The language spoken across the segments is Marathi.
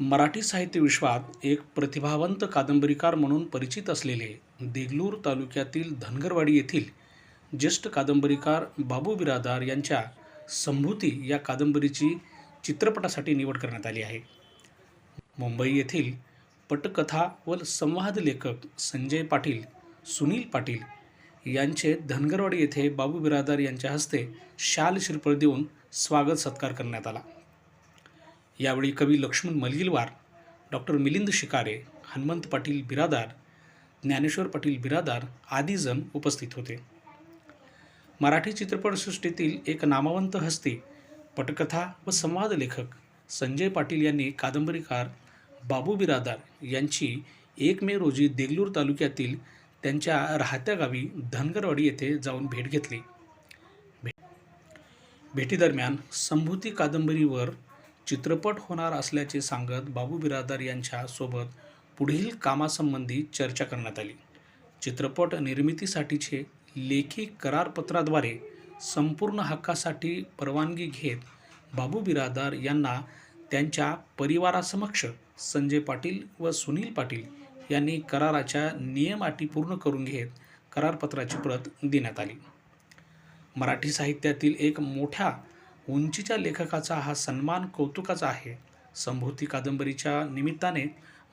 मराठी साहित्य विश्वात एक प्रतिभावंत कादंबरीकार म्हणून परिचित असलेले देगलूर तालुक्यातील धनगरवाडी येथील ज्येष्ठ कादंबरीकार बाबू बिरादार यांच्या संभूती या कादंबरीची चित्रपटासाठी निवड करण्यात आली आहे. मुंबई येथील पटकथा व संवाद लेखक संजय पाटील सुनील पाटील यांचे धनगरवाडी येथे बाबू बिरादार यांच्या हस्ते शाल शिरपळ देऊन स्वागत सत्कार करण्यात आला. यावेळी कवी लक्ष्मण मलगिलवार डॉक्टर मिलिंद शिकारे हनुमंत पाटील बिरादार ज्ञानेश्वर पाटील बिरादार आदी जण उपस्थित होते. मराठी चित्रपटसृष्टीतील एक नामवंत हस्ती पटकथा व संवाद लेखक संजय पाटील यांनी कादंबरीकार बाबू बिरादार यांची एक मे रोजी देगलूर तालुक्यातील त्यांच्या राहत्या गावी धनगरवाडी येथे जाऊन भेट घेतली. भेटीदरम्यान संभूती कादंबरीवर चित्रपट होणार असल्याचे सांगत बाबू बिरादार यांच्या सोबत पुढील कामासंबंधी चर्चा करण्यात आली. चित्रपट निर्मितीसाठीचे लेखी करारपत्राद्वारे संपूर्ण हक्कासाठी परवानगी घेत बाबू बिरादार यांना त्यांच्या परिवारासमक्ष संजय पाटील व सुनील पाटील यांनी कराराच्या नियम अटी पूर्ण करून घेत करारपत्राची प्रत देण्यात आली. मराठी साहित्यातील एक मोठ्या उंचीच्या लेखकाचा हा सन्मान कौतुकाचा आहे. संभूती कादंबरीच्या निमित्ताने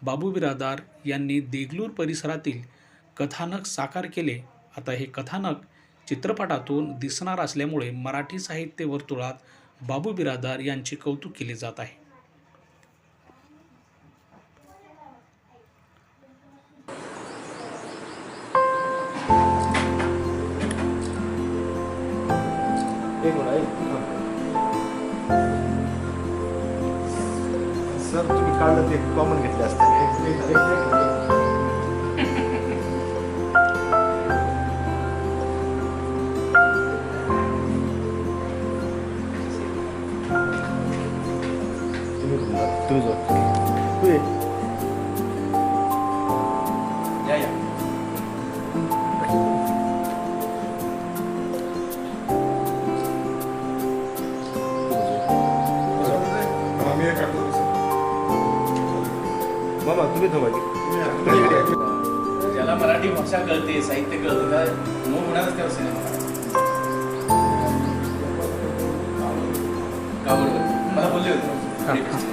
बाबू बिरादार यांनी देगलूर परिसरातील कथानक साकार केले. आता हे कथानक चित्रपटातून दिसणार असल्यामुळे मराठी साहित्य वर्तुळात बाबू बिरादार यांचे कौतुक केले जात आहे. एक सर तुम्ही काढलं ते कॉमन घेतले असते तुम्ही कुठून जा? तुम्ही भाषा कळते साहित्य कळतं काय मग होणारच त्या सिनेमा का बरोबर मला बोलले होते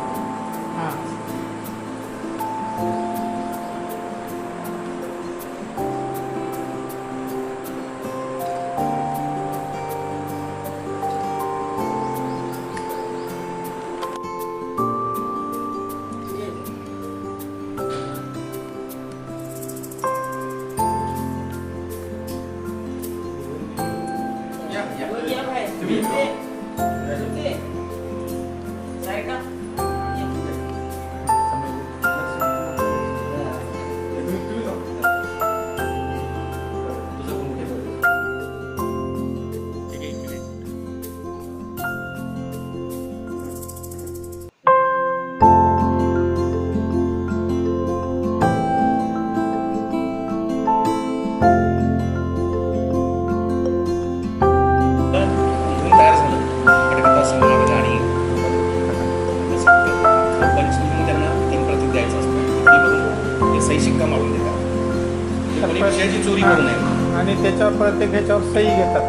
प्रत्येक ह्याच्यावर सही घेतात.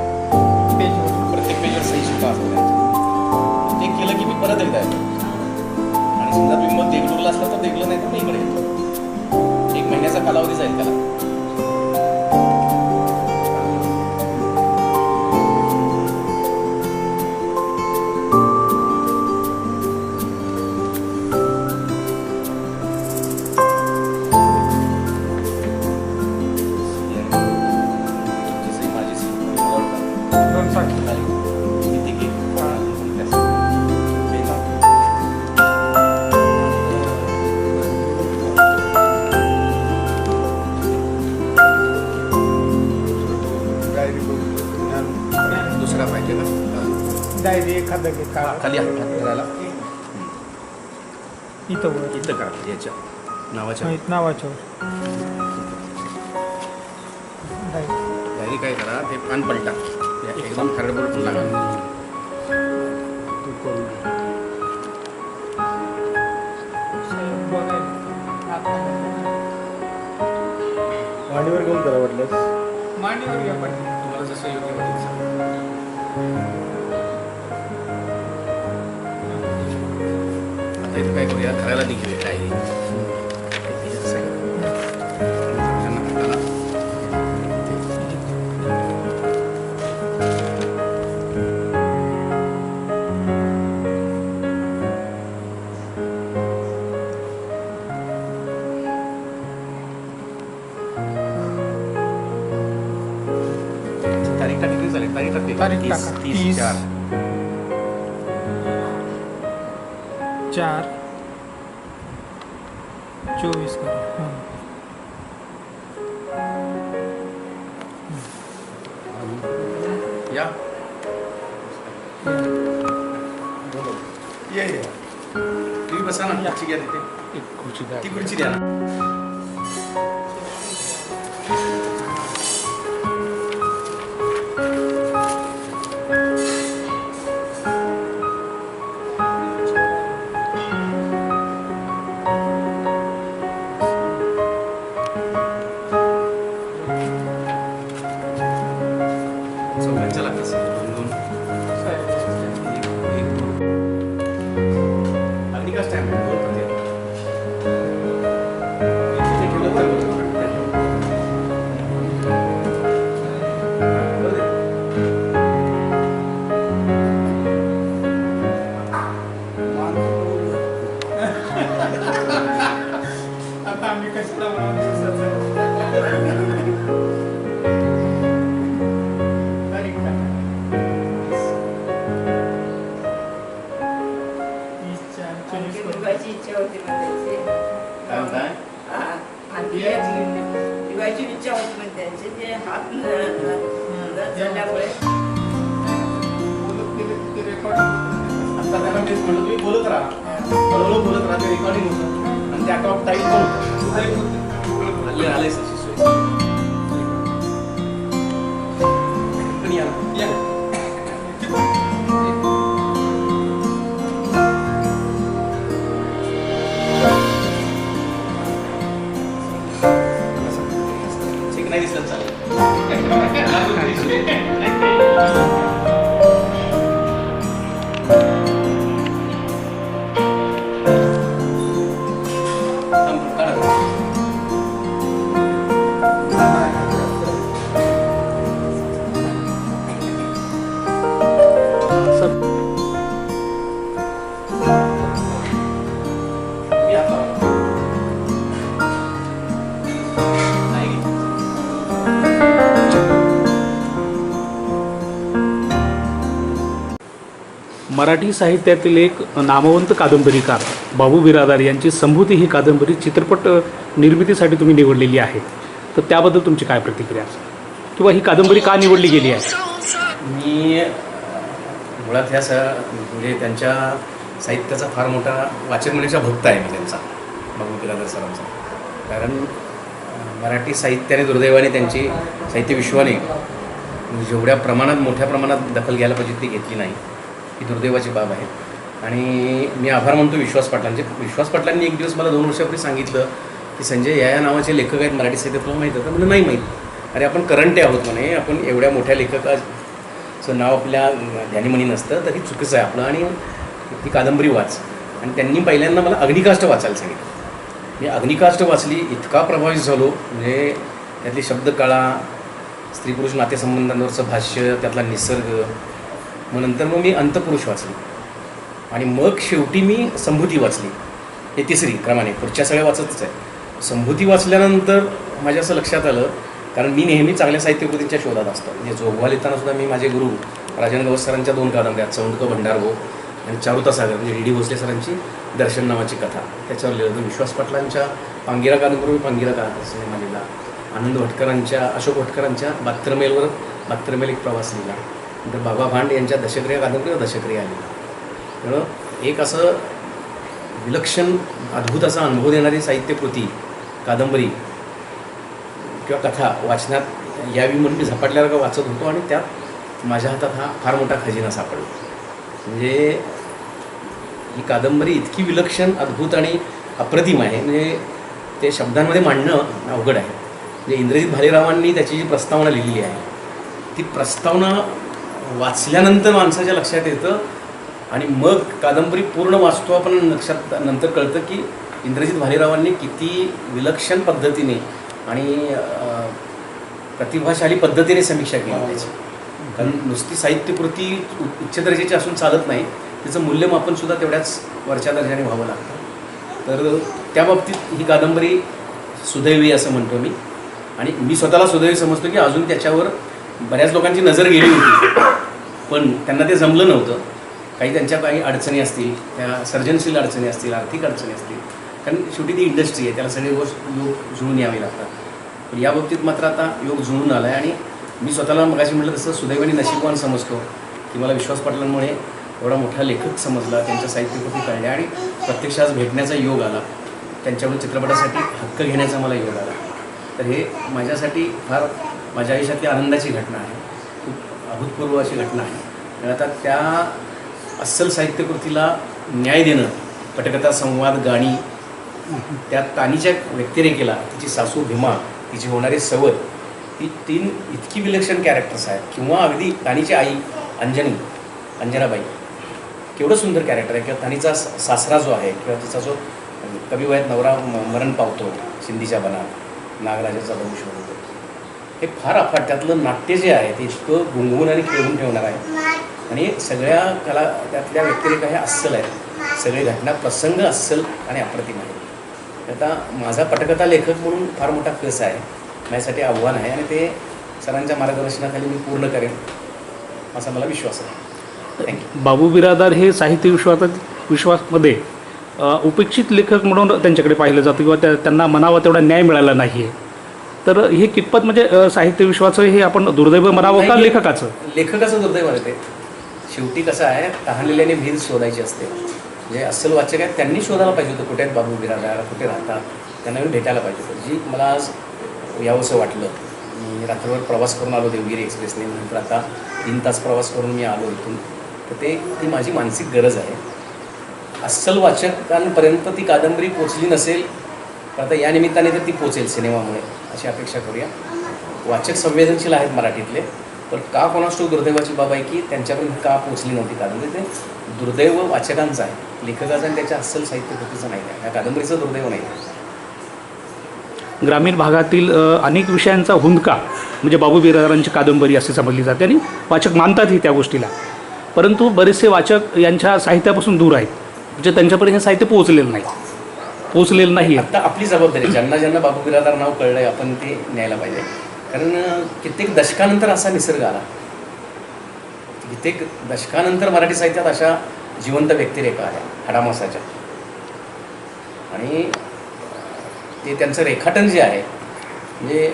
पेजवर प्रत्येक पेजवर सही सुद्धा असतो. ते केलं की मी परत एकदा येतो. आणि समजा तुम्ही मग देगलूरला असला तर देगलं नाही तर मी इकडे येतो. एक महिन्याचा कालावधी जाईल त्याला. एखादं घे खाली हात हात करायला इथं वर इथं करा याच्या नावाच्या. माहीत नावाच्यावर नाही. डायरी काय करा ते पान पलटा. या एकदम खरडबड पण लागा. साहेब बघायला. आता. मांडीवर घेऊन करा वाटल्यास. मांडीवर घ्या पण तुम्हाला जसं योग्य वाटेल तसं. इथं काय करूया घराला निघूया डायरी त्यांना हाताला तारीख टाकली तरी चालेल तारीख टाकली तारीख तीस टाका. तीस तीस. चार चार चोवीस करा. हं. या. ये ये. तुम्ही बसा ना खुर्ची घ्या तिथे. एक खुर्ची द्या. ती खुर्ची द्या हळूहळू बोलत राहा ते रेकॉर्डिंग होतं आणि ते आटोप टाईप पण होतं हल्ली आलंय तशी मराठी साहित्यातील एक नामवंत कादंबरीकार बाबू बिरादार यांची संभूती ही कादंबरी चित्रपट निर्मितीसाठी तुम्ही निवडलेली आहे. तर त्याबद्दल तुमची काय प्रतिक्रिया असेल? किंवा ही कादंबरी का निवडली गेली आहे? मी मुळात ह्या स म्हणजे त्यांच्या साहित्याचा फार मोठा वाचन म्हणण्याचा भक्त आहे मी त्यांचा बाबू बिरादार सरांचा. कारण मराठी साहित्याने दुर्दैवाने त्यांची साहित्य विश्वाने जेवढ्या प्रमाणात मोठ्या प्रमाणात दखल घ्यायला पाहिजे ती घेतली नाही ही दुर्दैवाची बाब आहे. आणि मी आभार मानतो विश्वास पाटलांचे. विश्वास पाटलांनी एक दिवस मला दोन वर्षापूर्वी सांगितलं की संजय या या नावाचे लेखक आहेत मराठी साहित्यात तुला माहीत होतं म्हणजे नाही माहीत अरे आपण करंटे आहोत म्हणे. आपण एवढ्या मोठ्या लेखकाचं नाव आपल्या ध्यानीमणी नसतं तर ही चुकीचं आहे आपलं. आणि ती कादंबरी वाच. आणि त्यांनी पहिल्यांदा मला अग्निकाष्ट वाचायला सांगितलं. मी अग्निकाष्ट वाचली इतका प्रभावित झालो. म्हणजे त्यातली शब्दकळा स्त्री पुरुष नातेसंबंधांवरचं भाष्य त्यातला निसर्ग. मग नंतर मग मी अंतपुरुष वाचली. आणि मग शेवटी मी संभूती वाचली. हे तिसरी क्रमाने पुढच्या सगळ्या वाचतच आहे. संभूती वाचल्यानंतर माझ्या असं लक्षात आलं कारण मी नेहमी चांगल्या साहित्यकृतींच्या शोधात असतो. म्हणजे जोगवा लिहिताना सुद्धा मी माझे गुरु राजन गवस सरांच्या दोन कादंबऱ्या चौंडक भंडारभो आणि चारुता सागर म्हणजे डी डी भोसले सरांची दर्शन नावाची कथा. त्याच्यावर लिहिलं होतं विश्वास पाटलांच्या पांगिरा कादंबरी पांगिरा का सिनेमा लिहिला. आनंद भटकरांच्या अशोक भटकरांच्या बात्रमेलवर बात्रमेल एक प्रवास लिहिला. नंतर बाबा भांड यांच्या दशक्रिया कादंबरीवर दशक्रिया आली त्यामुळं एक असं विलक्षण अद्भुत असा अनुभव देणारी साहित्यकृती कादंबरी किंवा कथा वाचनात यावी म्हणून मी झपाटल्यासारखं का वाचत होतो आणि त्यात माझ्या हातात हा फार मोठा खजिना सापडला. म्हणजे ही कादंबरी इतकी विलक्षण अद्भुत आणि अप्रतिम आहे. म्हणजे ते शब्दांमध्ये मांडणं अवघड आहे. म्हणजे इंद्रजित भालेरावांनी त्याची जी प्रस्तावना लिहिलेली आहे ती प्रस्तावना वाचल्यानंतर माणसाच्या लक्षात येतं आणि मग कादंबरी पूर्ण वाचतो आपण लक्षात नंतर कळतं की इंद्रजित भालेरावांनी किती विलक्षण पद्धतीने आणि प्रतिभाशाली पद्धतीने समीक्षा केली त्याची. कारण नुसती साहित्यकृती उच्च दर्जाची असून चालत नाही तिचं मूल्यमापन सुद्धा तेवढ्याच वरच्या दर्जाने व्हावं लागतं. तर त्या बाबतीत ही कादंबरी सुदैवी असं म्हणतो मी. आणि मी स्वतःला सुदैवी समजतो की अजून त्याच्यावर बऱ्याच लोकांची नजर गेली होती. पण त्यांना ते जमलं नव्हतं. काही त्यांच्या काही अडचणी असतील त्या सर्जनशील अडचणी असतील आर्थिक अडचणी असतील कारण शेवटी ती इंडस्ट्री आहे त्याला सगळे गोष्ट योग जुळून यावे लागतात. पण या बाबतीत मात्र आता योग जुळून आला आहे आणि मी स्वतःला मगाशी म्हटलं तसं सुदैवाने नशीबवान समजतो की मला विश्वास पाटलांमुळे एवढा मोठा लेखक समजला त्यांच्या साहित्यकृती कळल्या आणि प्रत्यक्ष आज भेटण्याचा योग आला. त्यांच्याकडून चित्रपटासाठी हक्क घेण्याचा मला योग आला. तर हे माझ्यासाठी फार माझ्या आयुष्यातली आनंदाची घटना आहे. खूप अभूतपूर्व अशी घटना आहे. आता त्या अस्सल साहित्यकृतीला न्याय देणं पटकथा संवाद गाणी त्या तानीच्या व्यक्तिरेखेला तिची सासू भीमा तिची होणारी सवय ती तीन इतकी विलक्षण कॅरेक्टर्स आहेत. किंवा अगदी तानीची आई अंजनी अंजनाबाई. केवढं सुंदर कॅरेक्टर आहे. किंवा तानीचा सासरा जो आहे किंवा तिचा जो कविवयात नवरा म- मरण पावतो सिंधीच्या बनात नागराजाचा वंश होतो हे फार अफाट त्यातलं नाट्य जे आहे ते इतकं गुंगवून आणि खेळून ठेवणार आहे. आणि सगळ्या कला त्यातल्या व्यक्तिरेखा ह्या अस्सल आहेत. सगळी घटना प्रसंग अस्सल आणि अप्रतिम आहे आता माझा पटकथा लेखक म्हणून फार मोठा कस आहे माझ्यासाठी आव्हान आहे आणि ते सरांच्या मार्गदर्शनाखाली मी पूर्ण करेन असा मला विश्वास आहे. थँक्यू बाबू बिरादार हे साहित्य विश्वासात विश्वासमध्ये उपेक्षित लेखक म्हणून त्यांच्याकडे पाहिलं जातं किंवा त्या त्यांना मनावा तेवढा न्याय मिळाला नाही आहे तर हे कितपत म्हणजे साहित्य विश्वाचं हे आपण दुर्दैव म्हणावं का लेखकाचं? लेखकाचं दुर्दैव आहे ते. शेवटी कसं आहे तहानलेल्याने भीर शोधायची असते. म्हणजे अस्सल वाचक आहेत त्यांनी शोधायला पाहिजे होतं कुठे आहेत बाबू बिराला कुठे राहतात त्यांना येऊन भेटायला पाहिजे होतं. जी मला आज यावंसं वाटलं मी रात्रभर प्रवास करून आलो देवगिरी एक्सप्रेसने नंतर आता तीन तास प्रवास करून मी आलो इथून. तर ते ती माझी मानसिक गरज आहे. अस्सल वाचकांपर्यंत ती कादंबरी पोचली नसेल तर आता या निमित्ताने तर ती पोचेल सिनेमामुळे. अशी अपेक्षा करूया. वाचक संवेदनशील आहेत मराठीतले. पण का कोणास दुर्दैवाची बाब आहे की त्यांच्यापर्यंत का पोचली नव्हती कादंबरी? ते दुर्दैव वाचकांचं आहे. लेखकाचं आणि त्याच्या अस्सल साहित्यकृतीचं नाही आहे. या कादंबरीचं दुर्दैव नाही आहे. ग्रामीण भागातील अनेक विषयांचा हुंदका म्हणजे बाबू बिरादारांची कादंबरी असे समजली जाते आणि वाचक मानतातही त्या गोष्टीला. परंतु बरेचसे वाचक यांच्या साहित्यापासून दूर आहेत म्हणजे त्यांच्यापर्यंत हे साहित्य पोहोचलेलं नाही. पोहोचलेलं नाही आता आपली जबाबदारी. ज्यांना ज्यांना बाबू बिरादार नाव कळलं आहे आपण ते न्यायला पाहिजे. कारण कित्येक दशकानंतर असा निसर्ग आला. कित्येक दशकानंतर मराठी साहित्यात अशा जिवंत व्यक्तिरेखा आल्या हाडामासाच्या. आणि ते त्यांचं रेखाटन जे आहे म्हणजे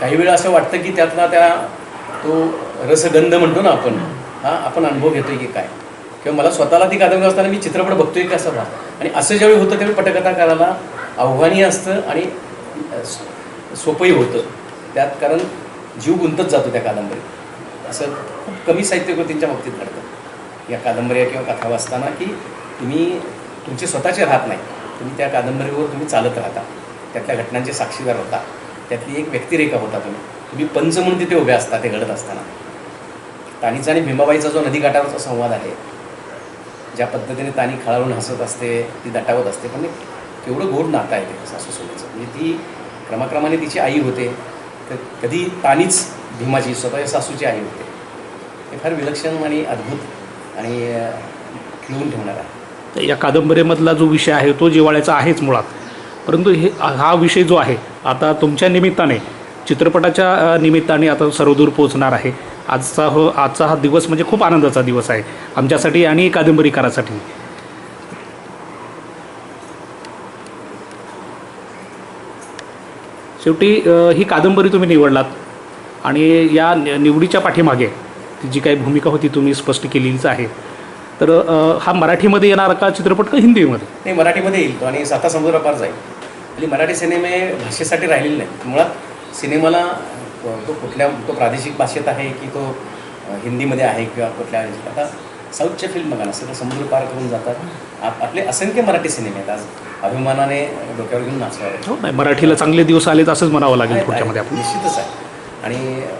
काही वेळा असं वाटतं की त्यातला त्या तो रसगंध म्हणतो ना आपण हा आपण अनुभव घेतोय की काय. किंवा मला स्वतःला ती कादंबरी असताना मी चित्रपट बघतोय की असं भास आणि असं ज्यावेळी होतं त्यावेळी पटकथा करायला असतं आणि सोपंही होतं. त्यात कारण जीव गुंतत जातो त्या कादंबरीत. असं खूप कमी साहित्यकृतींच्या बाबतीत घडतं. या कादंबऱ्या किंवा कथा वाचताना की तुम्ही तुमचे स्वतःचे राहत नाही. तुम्ही त्या कादंबरीवर तुम्ही चालत राहता. त्यातल्या घटनांचे साक्षीदार होता. त्यातली एक व्यक्तिरेखा होता तुम्ही. तुम्ही पंच म्हणून तिथे उभे असता ते घडत असताना. तानीचा आणि भीमाबाईचा जो नदीकाठावरचा संवाद आहे ज्या पद्धतीने तानी खळाळून हसत असते ती दटावत असते पण एक केवढं गोड नातं आहे ते सासू सोबतचं म्हणजे ती क्रमाक्रमाने तिची आई होते. कधी तानीच भीमाची स्वतः सासूची आई होते. हे फार विलक्षण आणि अद्भुत आणि खिळवून ठेवणार आहे. तर या कादंबरीमधला जो विषय आहे तो जिवाळ्याचा आहेच मुळात. परंतु हे हा विषय जो आहे आता तुमच्या निमित्ताने चित्रपटाच्या निमित्ताने आता सर्वदूर पोहोचणार आहे. आजचा हो आजचा हा दिवस म्हणजे खूप आनंदाचा दिवस आहे. आमच्यासाठी आणि कादंबरीकारासाठी. शेवटी ही कादंबरी तुम्ही निवडलात आणि या नि- निवडीच्या पाठीमागे जी काही भूमिका होती तुम्ही स्पष्ट केलेलीच आहे. तर हा मराठीमध्ये येणार का चित्रपट का हिंदीमध्ये? नाही मराठीमध्ये येईल तो आणि साता समुद्रापार जाईल. आणि मराठी सिनेमे भाषेसाठी राहिलेले नाहीत. मुळात सिनेमाला तो कुठल्या तो प्रादेशिक भाषेत आहे की तो हिंदीमध्ये आहे किंवा कुठल्या आता साऊथच्या फिल्म बघा ना सगळं समुद्र पार करून जातात. आप आपले असंख्य मराठी सिनेमे आहेत आज. अभिमानाने डोक्यावर घेऊन नाचणार हो नाही मराठीला चांगले दिवस आलेत असंच म्हणावं लागेल आपण निश्चितच आहे. आणि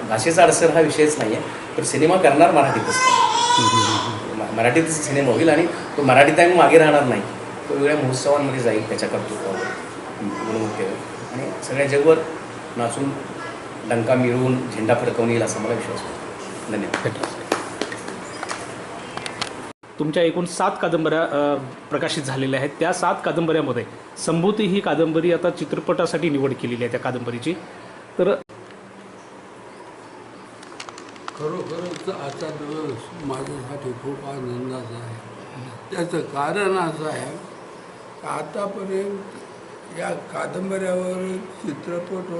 भाषेचा अडसर हा विषयच नाही आहे तर सिनेमा करणार मराठीतच मराठीत सिनेमा होईल आणि तो मराठीत आहे मागे राहणार नाही. तो वेगळ्या महोत्सवांमध्ये जाईल त्याच्या कर्तृत्वावर. गुणवत्तेवर आणि सगळ्या जगभर नाचून डंका मिळवून झेंडा फडकवून येईल असा मला विश्वास वाटतो धन्यवाद. तुमच्या एकूण सात कादंबऱ्या प्रकाशित झालेल्या आहेत. त्या सात कादंबऱ्यामध्ये संभूती ही कादंबरी आता चित्रपटासाठी निवड केलेली आहे त्या कादंबरीची. तर खरोखरच आजचा दिवस माझ्यासाठी खूप आनंदाचा आहे. त्याचं कारण असं आहे आतापर्यंत या कादंबऱ्यावर चित्रपट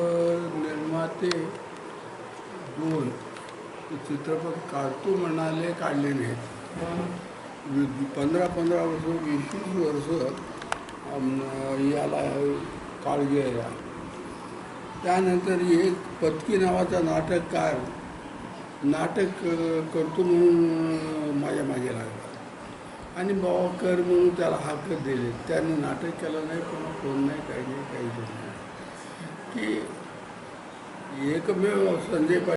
निर्माते दोन चित्रपट काढतो म्हणाले काढले नाहीत. पंधरा पंधरा वर्ष वीस वीस वर्ष याला काळजी आहे त्यानंतर एक पत्की नावाचा नाटककार नाटक करतो म्हणून माझ्या मागे लागला. आणि बाबा कर म्हणून त्याला हक्क दिले. त्याने नाटक केलं नाही पण फोन नाही काही नाही काही नाही. की एकमेव संजय पाटील